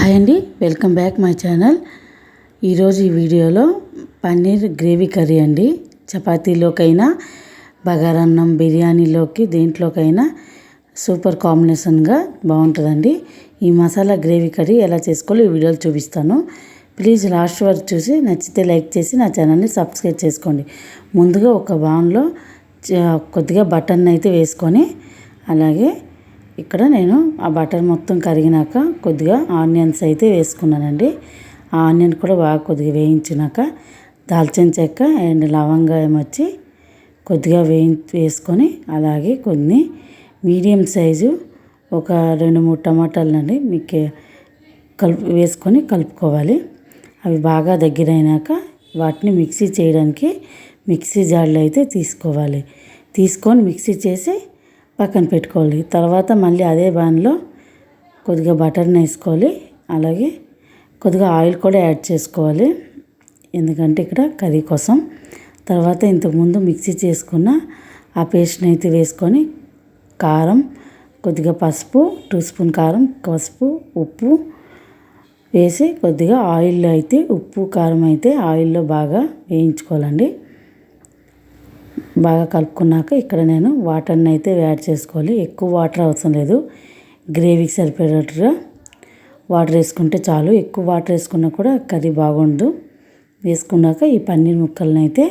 Hi అండి welcome back my channel. ఈరోజు ఈ వీడియోలో పన్నీర్ గ్రేవీ కర్రీ అండి. చపాతీలోకైనా బగారన్నం బిర్యానీలోకి దేంట్లోకైనా సూపర్ కాంబినేషన్గా బాగుంటుందండి. ఈ మసాలా గ్రేవీ కర్రీ ఎలా చేసుకోవాలో ఈ వీడియోలో చూపిస్తాను. ప్లీజ్ లాస్ట్ వరకు చూసి నచ్చితే లైక్ చేసి నా ఛానల్ని సబ్స్క్రైబ్ చేసుకోండి. ముందుగా ఒక బాన్లో కొద్దిగా బటన్ అయితే వేసుకొని అలాగే ఇక్కడ నేను ఆ బటర్ మొత్తం కరిగినాక కొద్దిగా ఆనియన్స్ అయితే వేసుకున్నానండి. ఆ ఆనియన్ కూడా బాగా కొద్దిగా వేయించినాక దాల్చిన చెక్క అండ్ లవంగా ఏమొచ్చి కొద్దిగా వేయి వేసుకొని అలాగే కొన్ని మీడియం సైజు ఒక రెండు మూడు టమాటాలు మీకు కలుపు వేసుకొని కలుపుకోవాలి. అవి బాగా దగ్గరైనాక వాటిని మిక్సీ చేయడానికి మిక్సీ జార్లో అయితే తీసుకోవాలి. తీసుకొని మిక్సీ చేసి పక్కన పెట్టుకోవాలి. తర్వాత మళ్ళీ అదే బాన్లో కొద్దిగా బటర్ని వేసుకోవాలి. అలాగే కొద్దిగా ఆయిల్ కూడా యాడ్ చేసుకోవాలి. ఎందుకంటే ఇక్కడ కర్రీ కోసం. తర్వాత ఇంతకుముందు మిక్సీ చేసుకున్న ఆ పేస్ట్ని అయితే వేసుకొని కారం కొద్దిగా పసుపు టూ స్పూన్ కారం పసుపు ఉప్పు వేసి కొద్దిగా ఆయిల్లో అయితే ఉప్పు కారం అయితే ఆయిల్లో బాగా వేయించుకోవాలండి. బాగా కలుపుకున్నాక ఇక్కడ నేను వాటర్ని అయితే యాడ్ చేసుకోవాలి. ఎక్కువ వాటర్ అవసరం లేదు. గ్రేవీకి సరిపడేటట్టుగా వాటర్ వేసుకుంటే చాలు. ఎక్కువ వాటర్ వేసుకున్నా కూడా కర్రీ బాగుండదు. వేసుకున్నాక ఈ పన్నీర్ ముక్కలను అయితే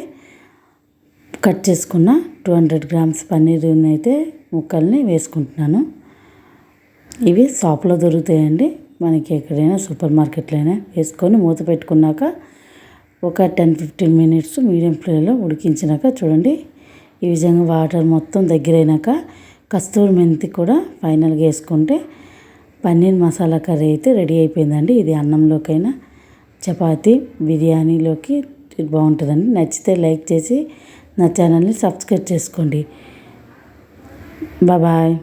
కట్ చేసుకున్న టూ హండ్రెడ్ గ్రామ్స్ పన్నీర్ని అయితే ముక్కల్ని వేసుకుంటున్నాను. ఇవి షాప్లో దొరుకుతాయండి. మనకి ఎక్కడైనా సూపర్ మార్కెట్లో అయినా వేసుకొని మూత పెట్టుకున్నాక ఒక టెన్ ఫిఫ్టీన్ మినిట్స్ మీడియం ఫ్లేమ్లో ఉడికించినాక చూడండి. ఈ విధంగా వాటర్ మొత్తం దగ్గరైనాక కస్తూరి మెంతి కూడా ఫైనల్గా వేసుకుంటే పన్నీర్ మసాలా కర్రీ అయితే రెడీ అయిపోయిందండి. ఇది అన్నంలోకైనా చపాతీ బిర్యానీలోకి బాగుంటుందండి. నచ్చితే లైక్ చేసి నా ఛానల్ని సబ్స్క్రైబ్ చేసుకోండి. బాయ్